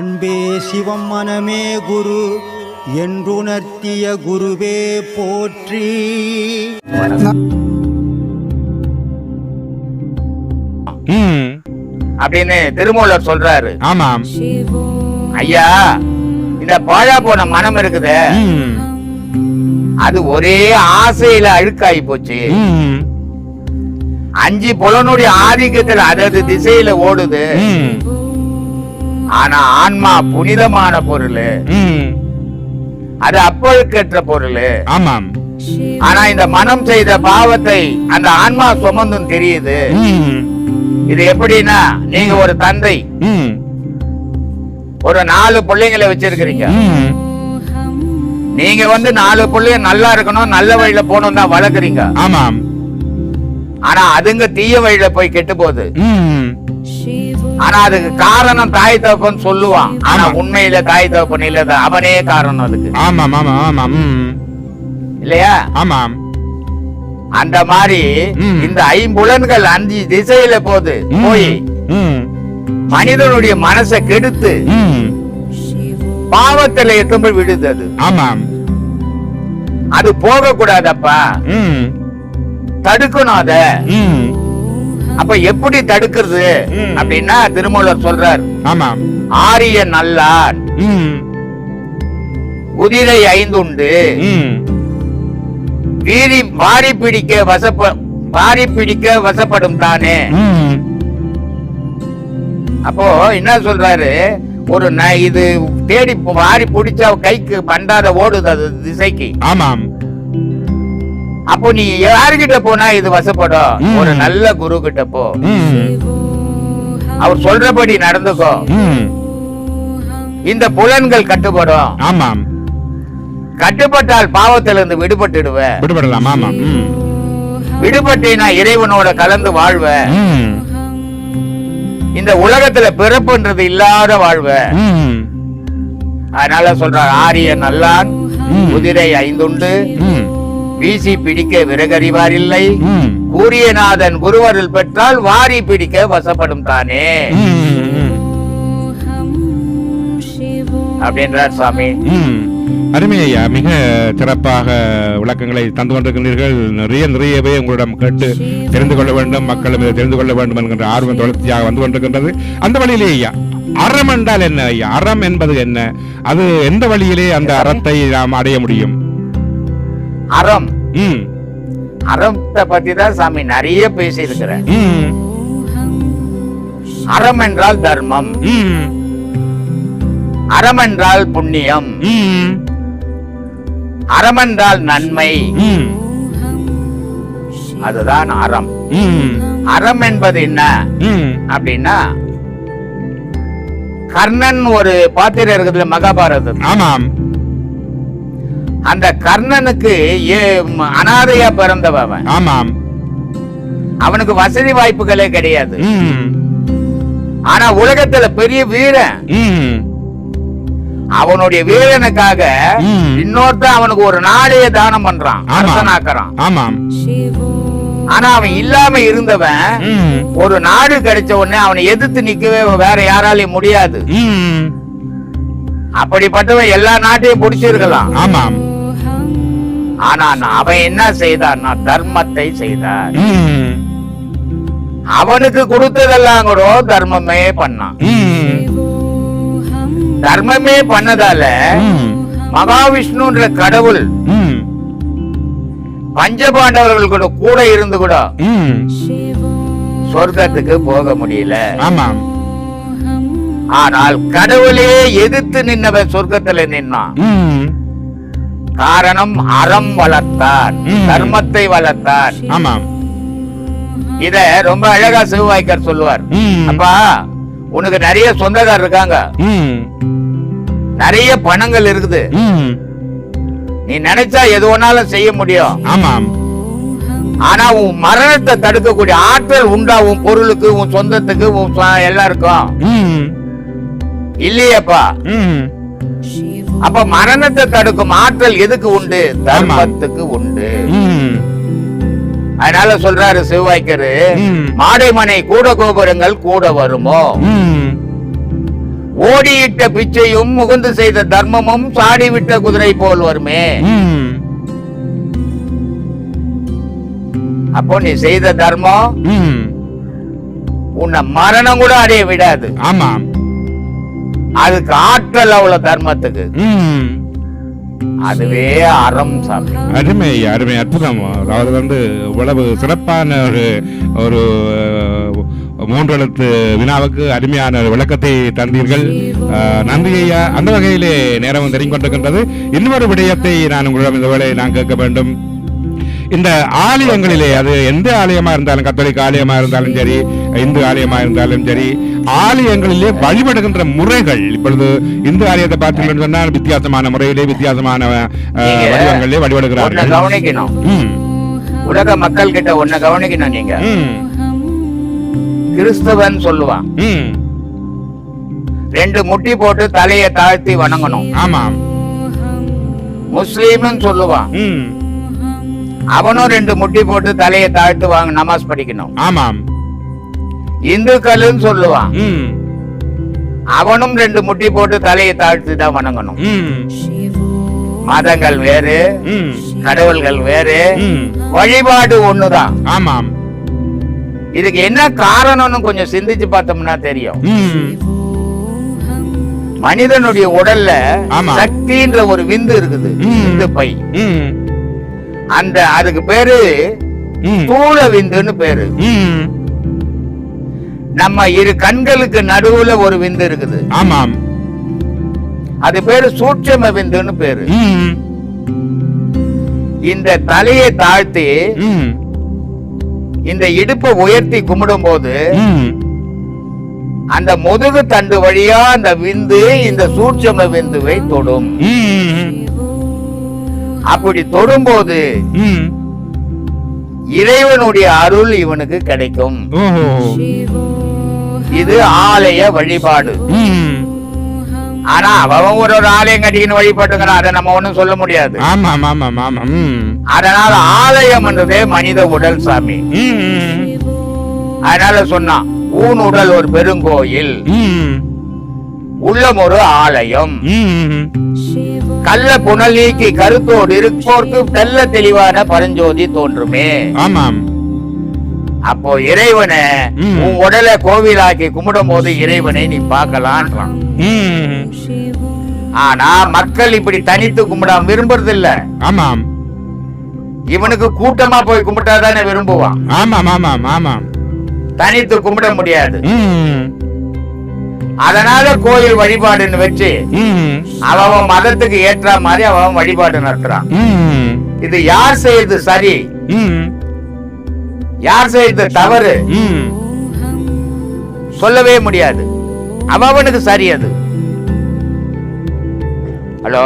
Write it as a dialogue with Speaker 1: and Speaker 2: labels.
Speaker 1: அன்பே சிவம் மனமே குரு என்றுணர்த்திய குருவே போற்றி.
Speaker 2: அப்படின்னு திருமூலர் சொல்றாரு.
Speaker 3: ஆமாம்.
Speaker 2: ஐயா இந்த பாழா போன மனம் இருக்குதே. அது ஒரே ஆசையில அழுக்காயி போச்சு. அஞ்சு புலனுடைய ஆதிக்கத்துல அதது திசையில ஓடுது. ஆனா ஆன்மா புனிதமான பொருள். அது அப்பழுக்கற்ற பொருள்.
Speaker 3: ஆமாம்.
Speaker 2: ஆனா இந்த மனம் செய்த பாவத்தை அந்த ஆன்மா சுமந்தும் தெரியுது. இது எப்படின்னா நீங்க ஒரு தந்தை. ஒரு நாலு பிள்ளைங்களை வச்சிருக்கிறீங்க. நீங்க வந்து நாலு பிள்ளைங்க நல்லா இருக்கணும் நல்ல வழியில போகணும் தான் வளர்க்குறீங்க.
Speaker 3: ஆமாம்.
Speaker 2: ஆனா அதுங்க தீய வழியில போய் கெட்டு போகுது. ஆனா அதுக்கு காரணம் தாய் தகப்பன் சொல்லுவான். ஆனா. உண்மையில தாய் தகப்பன் இல்ல அவனே காரணம் அதுக்கு.
Speaker 3: ஆமாம் ஆமாம் ஆமாம்.
Speaker 2: இல்லையா?
Speaker 3: ஆமாம்.
Speaker 2: அந்த மாதிரி. இந்த ஐம்புலன்கள் அஞ்சு திசையில போகுது.
Speaker 3: ம்.
Speaker 2: போய் மனிதனுடைய மனசை கெடுத்து பாவத்துல எத்தும்போது விடுது அது.
Speaker 3: ஆமாம்.
Speaker 2: அது போக கூடாதப்பா தடுக்கணும் அத. அப்ப எப்படி தடுக்கிறது. அப்படின்னா திருமூலர் சொல்றார்.
Speaker 3: ஆமாம்
Speaker 2: ஆரிய நல்லான்
Speaker 3: ம்.
Speaker 2: குதிரை ஐந்துண்டு.
Speaker 3: ம்.
Speaker 2: வீரி பிடிக்க வசப்ப வாரி பிடிக்க வசப்படும் தானே. அப்போ என்ன சொல்றாரு? ஒரு இது தேடி வாரி பிடிச்சா கைக்கு பண்டாத ஓடுது அது திசைக்கு.
Speaker 3: ஆமாம்.
Speaker 2: அப்போ நீ யாருகிட்ட போனா இது வசப்படும். ஒரு நல்ல குரு கிட்ட போ அவர் சொல்றபடி நடந்துக்கோ. இந்த புலன்கள் கட்டுப்படும்.
Speaker 3: ஆமாம்.
Speaker 2: கட்டுப்பட்டால் பாவத்திலிருந்து விடுபட்டுடுவ
Speaker 3: விடுபடலாம் ஆமாம். ம்.
Speaker 2: விடுபட்டேனா இறைவனோட கலந்து வாழ்வ
Speaker 3: ம்.
Speaker 2: இந்த உலகத்துல பிறப்புன்றது இல்லாத வாழ்வ.
Speaker 3: ம்.
Speaker 2: அதனால சொல்றார் ஆரிய நல்லான். குதிரை ஐந்துண்டு வீசி பிடிக்க விறகறிவாரில்லை
Speaker 3: ம்.
Speaker 2: கூறியநாதன் குருவருள் பெற்றால் வாரி பிடிக்க வசப்படும் தானே. அப்படின்றார் சாமி
Speaker 3: ம். அருமை ஐயா மிக சிறப்பாக விளக்கங்களை தந்து கொண்டிருக்கிறீர்கள். நிறைய நிறையவே உங்களிடம் கேட்டு தெரிந்து கொள்ள வேண்டும் மக்களும் இதை தெரிந்து கொள்ள வேண்டும் என்கின்ற ஆர்வம் தொடர்ச்சியாக வந்து கொண்டிருக்கின்றது. அந்த வழியிலே ஐயா அறம் என்றால் என்ன ஐயா? அறம் என்பது என்ன? அது எந்த வழியிலே அந்த அறத்தை நாம் அடைய முடியும்?
Speaker 2: அறம். அறத்தை பத்தி தான் சாமி நிறைய பேசி இருக்கிறேன் அறம் என்றால் தர்மம். அறம் என்றால் புண்ணியம். அறம் என்றால் நன்மை. அதுதான் அறம். அறம் என்பது என்ன? அப்படின்னா கர்ணன் ஒரு பாத்திரம் இருக்குதுல மகாபாரதம்
Speaker 3: ஆமாம்.
Speaker 2: அந்த கர்ணனுக்கு அனாதையா பிறந்தவன்.
Speaker 3: ஆமாம்.
Speaker 2: அவனுக்கு வசதி வாய்ப்புகளே கிடையாது. ஆனா உலகத்துல பெரிய வீரன். அவனுடைய வீரனுக்காக
Speaker 3: ம்.
Speaker 2: இன்னொருத்தன் அவனுக்கு ஒரு நாளையே தானம் பண்றான். அரசனாக்குறான்
Speaker 3: ஆமாம்.
Speaker 2: ஆனா அவன் இல்லாம இருந்தவன் ஒரு நாடு கிடைச்ச உடனே அவனை எதிர்த்து நிக்கவே வேற யாராலையும் முடியாது. அப்படிப்பட்டவன் எல்லா நாட்டையும் பிடிச்சிருக்கலாம்.
Speaker 3: ஆமாம்.
Speaker 2: ஆனா அவன் என்ன செய்தான்னா தர்மத்தை செய்தான்.
Speaker 3: ம்.
Speaker 2: அவனுக்கு கொடுத்ததெல்லாம் கூட தர்மமே பண்ணான். தர்மமே பண்ணதால மகாவிஷ்ணுன்ற கடவுள் பஞ்சபாண்டவர்கள் கூட கூட இருந்து கூட சொர்க்கத்துக்கு போக முடியல. ஆனால் கடவுளே எதிர்த்து நின்னவன் சொர்க்கத்துல நின்னான். காரணம் அறம் வளர்த்தான்
Speaker 3: ம்.
Speaker 2: தர்மத்தை வளர்த்தான்
Speaker 3: ஆமாம்.
Speaker 2: இத ரொம்ப அழகா சிவவாய்க்கர் சொல்லுவார். அப்பா உனக்கு நிறைய சொந்தக்காரர் இருக்காங்க. நிறைய பணங்கள் இருக்குது. நீ நினைச்சா எது வேணாலும் செய்ய முடியும்.
Speaker 3: ஆமாம்.
Speaker 2: ஆனா உன் மரணத்தை தடுக்கக்கூடிய ஆற்றல் உண்டா? உன் பொருளுக்கு உன் சொந்தத்துக்கு உன் எல்லாருக்கும். இல்லையேப்பா. அப்ப மரணத்தை தடுக்கும் ஆற்றல் எதுக்கு உண்டு? தர்மத்துக்கு உண்டு. அதனால சொல்றாரு சிவவாய்க்கரு
Speaker 3: ம்.
Speaker 2: மாடை மனை கூட கோபுரங்கள் கூட வருமோ? ஓடியிட்ட பிச்சையும் முகுந்து செய்த தர்மமும் சாடிவிட்ட குதிரை போல் வருமே? அப்போ நீ செய்த தர்மம் உன்னை மரணம் கூட அடைய விடாது.
Speaker 3: ஆமாம்.
Speaker 2: அதுக்கு ஆற்றல் அவ்வளவு தர்மத்துக்கு. அதுவே அறம் சாமி.
Speaker 3: அருமை அருமை அற்புதம். அதாவது வந்து இவ்வளவு சிறப்பான ஒரு ஒரு மூன்று எழுத்து வினாவுக்கு அருமையான ஒரு விளக்கத்தை தந்தீர்கள். நன்றி ஐயா. அந்த வகையிலே நேரம் தெரிந்து கொண்டிருக்கின்றது. இன்னொரு விடயத்தை நான் உங்களிடம் இந்த வேளை நான் கேட்க வேண்டும். இந்த ஆலயங்களிலே அது எந்த ஆலயமா இருந்தாலும் கத்தோலிக்க ஆலயமா இருந்தாலும் சரி இந்து ஆலயமா இருந்தாலும் சரி ஆலயங்களிலே வழிபடுகின்ற முறைகள் இப்பொழுது இந்து ஆலயத்தை பார்த்தீங்கன்னு சொன்னால் வித்தியாசமான முறையிலே வித்தியாசமான வடிவங்களிலே வழிபடுகிறார்கள்.
Speaker 2: கவனிக்கணும்.
Speaker 3: ம்,
Speaker 2: உலக மக்கள் கிட்ட ஒன்ன கவனிக்கணும் நீங்க. கிறிஸ்தவன் சொல்லுவான்.
Speaker 3: ம்.
Speaker 2: ரெண்டு முட்டி போட்டு தலையை தாழ்த்தி வணங்கணும்.
Speaker 3: ஆமாம்.
Speaker 2: முஸ்லீம்னு சொல்லுவான்.
Speaker 3: ம்,
Speaker 2: அவனும் ரெண்டு முட்டி போட்டு தலையை தாழ்த்து வாங்க நமாஸ் படிக்கணும்.
Speaker 3: ஆமாம்.
Speaker 2: இந்துக்களும் சொல்லுவான் அவனும் ரெண்டு முட்டி போட்டு தலையை தாழ்த்தி தான் வணங்கணும். மதங்கள் வேறு கடவுள்கள் வேறு. வழிபாடு ஒண்ணுதான்.
Speaker 3: ஆமாம்.
Speaker 2: இதுக்கு என்ன காரணம்னு கொஞ்சம் சிந்திச்சு பார்த்தோம்னா தெரியும். மனிதனுடைய உடல்ல. சக்தின்ற ஒரு விந்து இருக்குது
Speaker 3: ம்.
Speaker 2: விந்து பை. அந்த அதுக்கு பேரு தூள விந்துன்னு பேரு. நம்ம இரு கண்களுக்கு நடுவுல ஒரு விந்து இருக்குது.
Speaker 3: ஆமாம்.
Speaker 2: அது பேரு சூட்சம விந்துன்னு பேரு. இந்த தலையை தாழ்த்தி இந்த இடுப்பை உயர்த்தி கும்பிடும் போது. அந்த முதுகு தண்டு வழியா அந்த விந்து இந்த சூட்சம விந்துவை தொடும். அப்படி தொடும்போது. இறைவனுடைய அருள் இவனுக்கு கிடைக்கும். இது ஆலய வழிபாடு. ஆனா அவன் ஒரு ஒரு ஆலயம் கட்டிக்கின்னு வழிபட்டுங்கிறான் அதை நம்ம ஒண்ணும் சொல்ல முடியாது. அதனால ஆலயம் என்றதே மனித உடல் சாமி. அதனால சொன்னான் ஊன் உடல் ஒரு பெருங்கோயில்.
Speaker 3: ம்,
Speaker 2: உள்ளம் ஒரு ஆலயம். கள்ள புனல் நீக்கி கருத்தோடு இருப்போர்க்கு தெல்ல தெளிவான பரஞ்சோதி தோன்றுமே
Speaker 3: ஆமாம்
Speaker 2: அப்போ இறைவனை. உன் உடலை கோவிலாக்கி கும்பிடும் போது இறைவனை நீ பார்க்கலான்றான்
Speaker 3: ம்.
Speaker 2: ஆனா மக்கள் இப்படி தனித்து கும்பிடாம விரும்புறது இல்ல
Speaker 3: ஆமாம்
Speaker 2: இவனுக்கு கூட்டமா போய் கும்பிட்டாதானே விரும்புவான்
Speaker 3: ஆமாம் ஆமாம் ஆமாம்
Speaker 2: தனித்து கும்பிட முடியாது. அதனால கோயில் வழிபாடுன்னு வச்சு. அவன் மதத்துக்கு ஏற்ற மாதிரி அவன் வழிபாடு நடத்துறான். இது யார் செய்யறது சரி. யார் செய்யறது தவறு. சொல்லவே முடியாது அவனுக்கு சரி அது ஹலோ